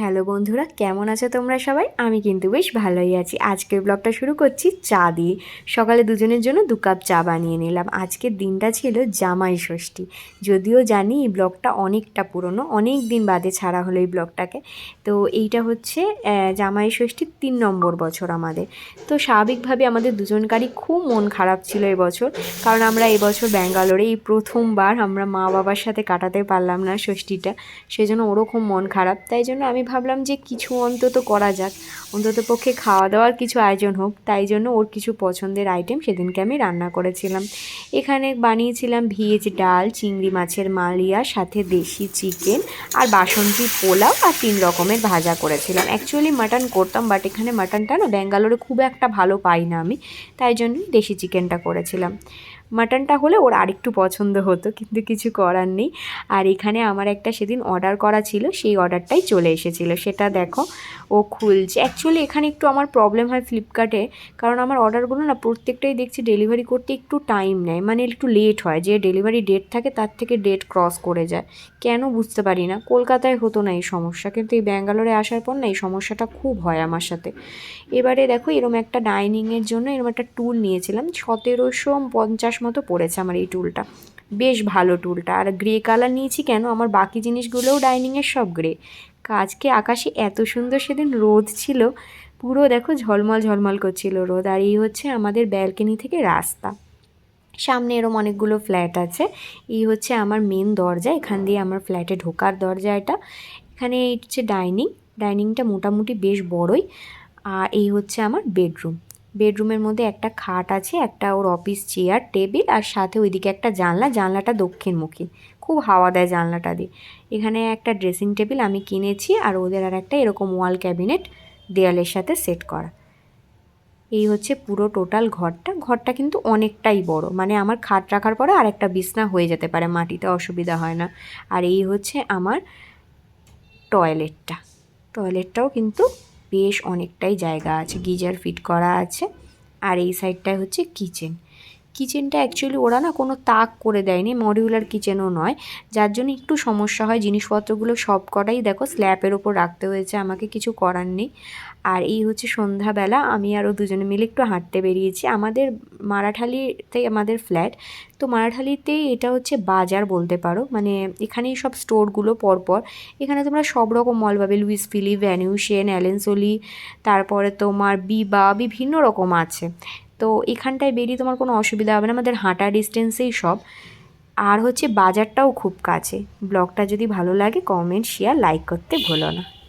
Hello বন্ধুরা, কেমন আছো তোমরা সবাই? আমি কিন্তু বেশ ভালোই আছি। আজকের ব্লগটা শুরু করছি চা দিয়ে। সকালে দুজনের জন্য দু কাপ চা বানিয়ে নিলাম। আজকের দিনটা ছিল জামাই ষষ্ঠী। যদিও জানি এই ব্লগটা অনেকটা পুরনো অনেক দিন বাদে ছাড়া হলো এই ব্লগটাকে। তো এইটা হচ্ছে জামাই ষষ্ঠীর তিন নম্বর বছর আমাদের। তো স্বাভাবিকভাবে আমাদের দুজনকারই খুব মন খারাপ ছিল এবছর। কারণ আমরা এবছর ব্যাঙ্গালোরে এই প্রথমবার আমরা মা বাবার সাথে কাটাতে পারলাম না ষষ্ঠীটা। সেই জন্য ওরকম মন খারাপ। তাই জন্য আমি ভাবলাম যে কিছু অন্তত করা যাক। অন্তত পক্ষে খাওয়া দাওয়ার কিছু আয়োজন হোক, তাই জন্য ওর কিছু পছন্দের আইটেম সেদিনকে আমি রান্না করেছিলাম। এখানে বানিয়েছিলাম ভেজ ডাল, চিংড়ি মাছের মালিয়া সাথে দেশি চিকেন আর বাসন্তী পোলাও আর তিন রকমের ভাজা করেছিলাম। অ্যাকচুয়ালি মাটন করতাম বাট এখানে মাটনটা না ব্যাঙ্গালোরে খুব একটা ভালো পাই না আমি, তাই জন্যই দেশি চিকেনটা করেছিলাম। মাটনটা হলে ওর আরেকটু পছন্দ হতো, কিন্তু কিছু করার নেই। আর এখানে আমার একটা সেদিন অর্ডার করা ছিল, সেই অর্ডারটাই চলে এসেছিল। সেটা দেখো, ও খুলছে। অ্যাকচুয়ালি এখানে একটু আমার প্রবলেম হয় ফ্লিপকার্টে কারণ আমার অর্ডারগুলো না প্রত্যেকটাই দেখছি ডেলিভারি করতে একটু টাইম নেয়। মানে একটু লেট হয়, যে ডেলিভারি ডেট থাকে তার থেকে ডেট ক্রস করে যায়। কেন বুঝতে পারি না। কলকাতায় হতো না এই সমস্যা, কিন্তু এই ব্যাঙ্গালোরে আসার পর না এই সমস্যাটা খুব হয় আমার সাথে। এবারে দেখো এরম একটা ডাইনিংয়ের জন্য এরম একটা টুল নিয়েছিলাম। সতেরোশো পঞ্চাশ মতো পড়েছে আমার এই টুলটা বেশ ভালো টুলটা আর গ্রে কালার নিয়েছি কেন? আমার বাকি জিনিসগুলোও ডাইনিংয়ের সব গ্রে আজকে আকাশে এত সুন্দর সেদিন রোদ ছিল। পুরো দেখো ঝলমল ঝলমল করছিল রোদ। আর এই হচ্ছে আমাদের ব্যালকনি থেকে রাস্তা। সামনে এরম অনেকগুলো ফ্ল্যাট আছে। এই হচ্ছে আমার মেন দরজা। এখান দিয়ে আমার ফ্ল্যাটে ঢোকার দরজা এটা। এখানে এই হচ্ছে ডাইনিং ডাইনিংটা মোটামুটি বেশ বড়ই। আর এই হচ্ছে আমার বেডরুম বেডরুমের মধ্যে একটা খাট আছে, একটা ওর অফিস চেয়ার টেবিল আর সাথে ওইদিকে একটা জানলা। জানলাটা দক্ষিণমুখী। খুব হাওয়া দেয় জানলাটা দিয়ে। এখানে একটা ড্রেসিং টেবিল আমি কিনেছি আর ওদের আর একটা এরকম ওয়াল ক্যাবিনেট দেয়ালের সাথে সেট করা। এই হচ্ছে পুরো টোটাল ঘরটা। ঘরটা কিন্তু অনেকটাই বড়। মানে আমার খাট রাখার পরে আর একটা বিছনা হয়ে যেতে পারে, মাটিতে অসুবিধা হয় না। আর এই হচ্ছে আমার টয়লেটটা টয়লেটটাও কিন্তু বেশ অনেকটাই জায়গা আছে, গিজার ফিট করা আছে। আর এই সাইডটায় হচ্ছে কিচেন। কিচেনটা অ্যাকচুয়ালি ওরা না কোনো তাক করে দেয়নি মডিউলার কিচেনও নয়। যার জন্য একটু সমস্যা হয়, জিনিসপত্রগুলো সব কটাই দেখো স্ল্যাপের ওপর রাখতে হয়েছে, আমাকে কিছু করার নেই। আর এই হচ্ছে সন্ধ্যাবেলা আমি আরও দুজনে মিলে একটু হাঁটতে বেরিয়েছি। আমাদের মারাঠালিতে, আমাদের ফ্ল্যাট তো মারাঠালিতেই এটা হচ্ছে বাজার বলতে পারো। মানে এখানেই সব স্টোরগুলো পরপর। এখানে তোমরা সব রকম মল পাবে। লুইস ফিলি ভ্যানিউশিয়ান অ্যালেনসোলি তারপরে তোমার বিবা বিভিন্ন রকম আছে। তো এখানটায় বেরিয়ে তোমার কোনো অসুবিধা হবে না। আমাদের হাঁটা ডিস্টেন্সেই সব। আর হচ্ছে বাজারটাও খুব কাছে। ব্লগটা যদি ভালো লাগে কমেন্ট শেয়ার লাইক করতে ভুলো না।